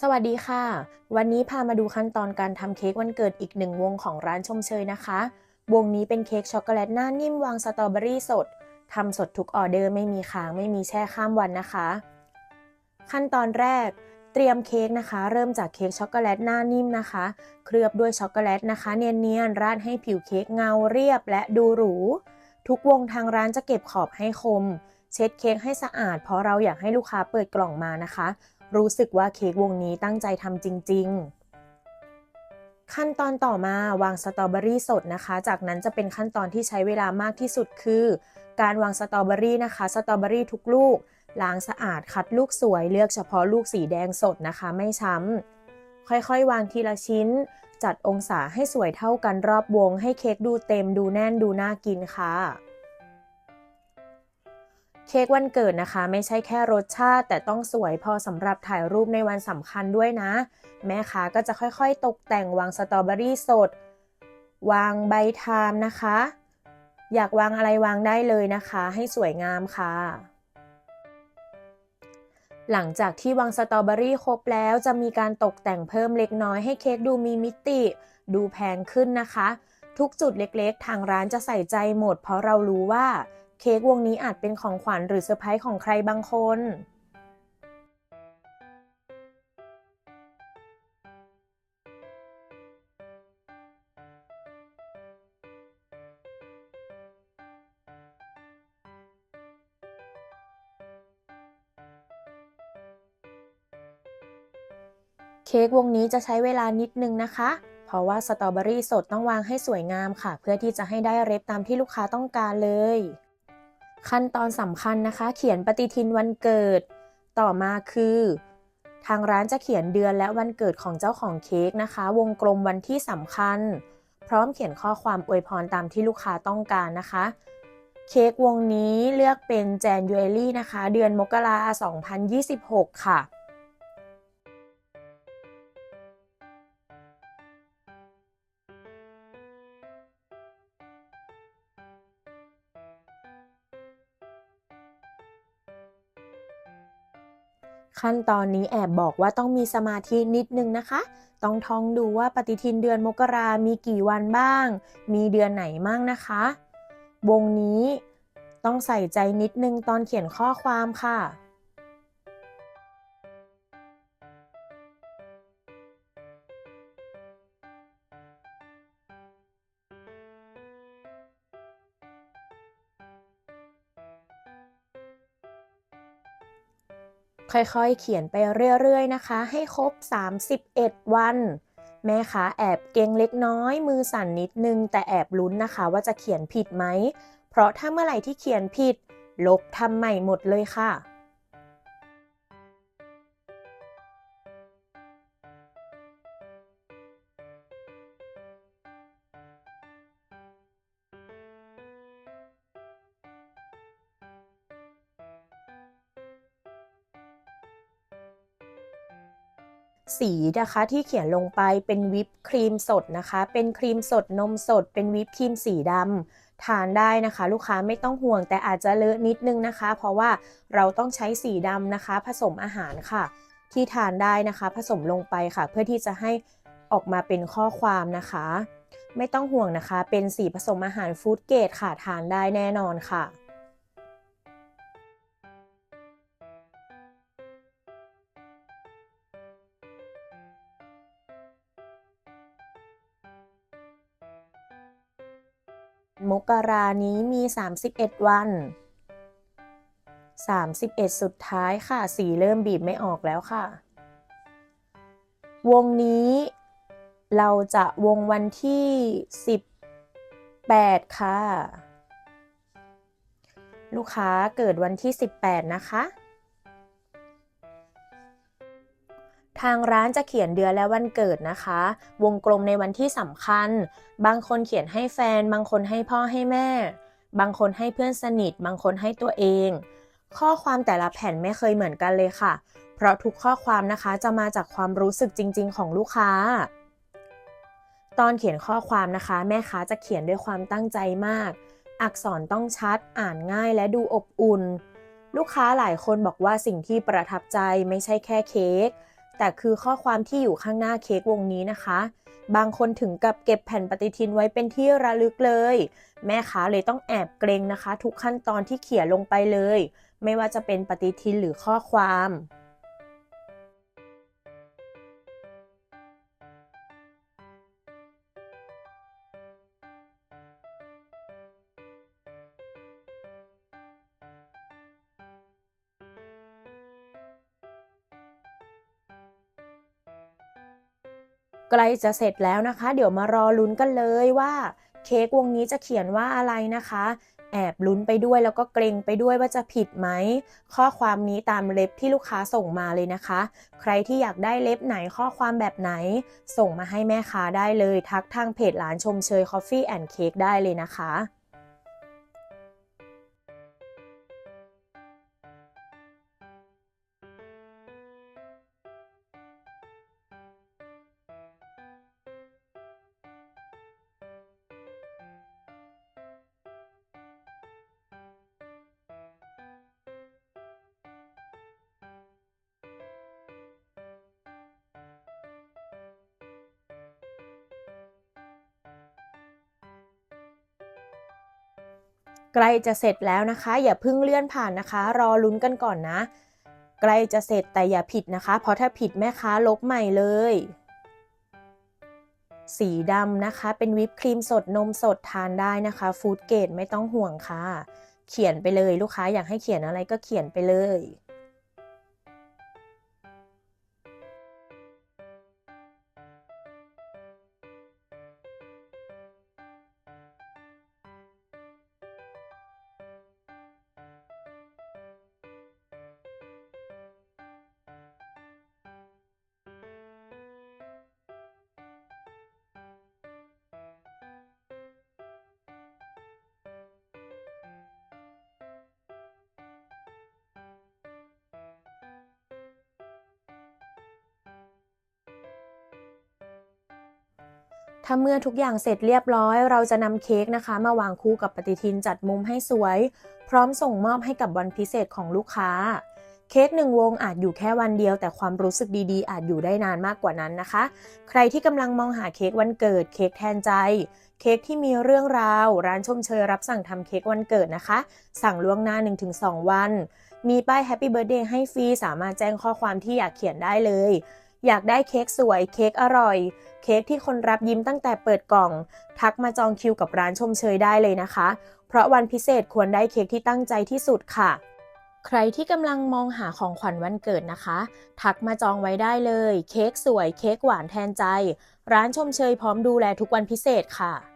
สวัสดีค่ะ วันนี้พามาดูขั้นตอนการทำเค้กวันเกิดอีกหนึ่งวงของร้านชมเชยนะคะ วงนี้เป็นเค้กช็อกโกแลตหน้านิ่มวางสตรอเบอรี่สดทำสดทุกออเดอร์ไม่มีค้างไม่มีแช่ข้ามวันนะคะ ขั้นตอนแรกเตรียมเค้กนะคะ เริ่มจากเค้กช็อกโกแลตหน้านิ่มนะคะ เคลือบด้วยช็อกโกแลตนะคะ เนียนๆราดให้ผิวเค้กเงาเรียบและดูหรู ทุกวงทางร้านจะเก็บขอบให้คม เช็ดเค้กให้สะอาด เพราะเราอยากให้ลูกค้าเปิดกล่องมานะคะ รู้สึกว่าเค้กวงนี้ตั้งใจทำจริง ๆ ขั้นตอนต่อมาวางสตรอเบอรี่สดนะคะ จากนั้นจะเป็นขั้นตอนที่ใช้เวลามากที่สุดคือ การวางสตรอเบอรี่นะคะสตรอเบอรี่ทุกลูกล้างสะอาดคัดลูกสวยเลือกเฉพาะลูกสีแดงสดนะคะ ไม่ช้ำค่อยๆ วางทีละชิ้น จัดองศาให้สวยเท่ากันรอบวง ให้เค้กดูเต็มดูแน่นดูน่ากินค่ะ เค้กวันเกิดนะคะ ไม่ใช่แค่รสชาติแต่ต้องสวยพอสำหรับถ่ายรูปในวันสำคัญด้วยนะ แม่ค้าก็จะค่อยๆ ตกแต่งวางสตรอเบอรี่สด วางใบไทม์นะคะ อยากวางอะไรวางได้เลยนะคะ ให้สวยงามค่ะ หลังจากที่วางสตรอเบอรี่ครบแล้วจะมีการตกแต่งเพิ่มเล็กน้อยให้เค้กดูมีมิติ ดูแพงขึ้นนะคะ ทุกจุดเล็กๆ ทางร้านจะใส่ใจหมด เพราะเรารู้ว่า เค้กวงนี้อาจเป็นของขวัญหรือเซอร์ไพรส์ของใครบางคนเค้กวงนี้จะใช้เวลานิดนึงนะคะ เพราะว่าสตรอเบอรี่สดต้องวางให้สวยงามค่ะ เพื่อที่จะให้ได้เรฟตามที่ลูกค้าต้องการเลย ขั้นตอนสำคัญนะคะ เขียนปฏิทินวันเกิด ต่อมาคือ ทางร้านจะเขียนเดือนและวันเกิดของเจ้าของเค้กนะคะ วงกลมวันที่สำคัญ พร้อมเขียนข้อความอวยพรตามที่ลูกค้าต้องการนะคะ เค้กวงนี้เลือกเป็นแจนยูเอลี่นะคะ เดือนมกราคม2026 ค่ะ ขั้นตอนนี้แอบบอกว่าต้องมีสมาธินิดนึงนะคะ ต้องท่องดูว่าปฏิทินเดือนมกรามีกี่วันบ้าง มีเดือนไหนบ้างนะคะ วงนี้ต้องใส่ใจนิดนึงตอนเขียนข้อความค่ะ ค่อยๆ เขียนไปเรื่อยๆนะคะ ให้ครบ 31 วัน แม่คะแอบเก่งเล็กน้อย มือสั่นนิดนึง แต่แอบลุ้นนะคะ ว่าจะเขียนผิดไหม เพราะถ้าเมื่อไหร่ที่เขียนผิด ลบทำใหม่หมดเลยค่ะ สีนะคะที่เขียนลงไปเป็นวิปครีมสดนะคะ เป็นครีมสดนมสด เป็นวิปครีมสีดำทานได้นะคะ ลูกค้าไม่ต้องห่วงแต่อาจจะเลอะนิดนึงนะคะ เพราะว่าเราต้องใช้สีดำนะคะ ผสมอาหารค่ะ ที่ทานได้นะคะ ผสมลงไปค่ะ เพื่อที่จะให้ออกมาเป็นข้อความนะคะ ไม่ต้องห่วงนะคะ เป็นสีผสมอาหารฟู้ดเกรดค่ะทานได้แน่นอนค่ะ มกรานี้มี 31 วัน 31 สุดท้ายค่ะ สีเริ่มบีบไม่ออกแล้วค่ะ วงนี้เราจะวงวันที่ 18 ค่ะ ลูกค้าเกิดวันที่ 18 นะคะ ทางร้านจะเขียนเดือนและวันเกิดนะคะ วงกลมในวันที่สำคัญ บางคนเขียนให้แฟน บางคนให้พ่อให้แม่ บางคนให้เพื่อนสนิท บางคนให้ตัวเอง ข้อความแต่ละแผ่นไม่เคยเหมือนกันเลยค่ะ เพราะทุกข้อความนะคะจะมาจากความรู้สึกจริง ๆ ของลูกค้า ตอนเขียนข้อความนะคะ แม่ค้าจะเขียนด้วยความตั้งใจมาก อักษรต้องชัด อ่านง่ายและดูอบอุ่น ลูกค้าหลายคนบอกว่าสิ่งที่ประทับใจไม่ใช่แค่เค้ก แต่คือข้อความที่อยู่ข้างหน้าเค้กวงนี้นะคะ บางคนถึงกับเก็บแผ่นปฏิทินไว้เป็นที่ระลึกเลย แม่ค้าเลยต้องแอบเกรงนะคะ ทุกขั้นตอนที่เขียนลงไปเลย ไม่ว่าจะเป็นปฏิทินหรือข้อความ ใกล้จะเสร็จแล้วนะคะ เดี๋ยวมารอลุ้นกันเลยว่า เค้กวงนี้จะเขียนว่าอะไรนะคะ แอบลุ้นไปด้วยแล้วก็เกรงไปด้วยว่าจะผิดไหม ข้อความนี้ตามเล็บที่ลูกค้าส่งมาเลยนะคะ ใครที่อยากได้เล็บไหนข้อความแบบไหน ส่งมาให้แม่ค้าได้เลย ทักทางเพจร้านชมเชย Coffee and Cake ได้เลยนะคะ ใกล้จะเสร็จแล้วนะคะ อย่าเพิ่งเลื่อนผ่านนะคะ รอลุ้นกันก่อนนะ ใกล้จะเสร็จแต่อย่าผิดนะคะ เพราะถ้าผิดแม่ค้าลบใหม่เลย สีดำนะคะ เป็นวิปครีมสดนมสดทานได้นะคะฟู้ดเกรดไม่ต้องห่วงค่ะ เขียนไปเลยลูกค้าอยากให้เขียนอะไรก็เขียนไปเลย ถ้าเมื่อทุกอย่างเสร็จเรียบร้อย เราจะนำเค้กนะคะ มาวางคู่กับปฏิทินจัดมุมให้สวย พร้อมส่งมอบให้กับวันพิเศษของลูกค้า เค้กหนึ่งวงอาจอยู่แค่วันเดียว แต่ความรู้สึกดีๆ อาจอยู่ได้นานมากกว่านั้นนะคะ ใครที่กำลังมองหาเค้กวันเกิด เค้กแทนใจ เค้กที่มีเรื่องราว ร้านชมเชยรับสั่งทำเค้กวันเกิดนะคะ สั่งล่วงหน้า 1-2 วัน มีป้าย Happy Birthday ให้ฟรีสามารถแจ้งข้อความที่อยากเขียนได้เลย อยากได้เค้กสวยเค้กอร่อย เค้กที่คนรับยิ้มตั้งแต่เปิดกล่อง ทักมาจองคิวกับร้านชมเชยได้เลยนะคะ เพราะวันพิเศษควรได้เค้กที่ตั้งใจที่สุดค่ะ ใครที่กำลังมองหาของขวัญวันเกิดนะคะ ทักมาจองไว้ได้เลย เค้กสวยเค้กหวานแทนใจ ร้านชมเชยพร้อมดูแลทุกวันพิเศษค่ะ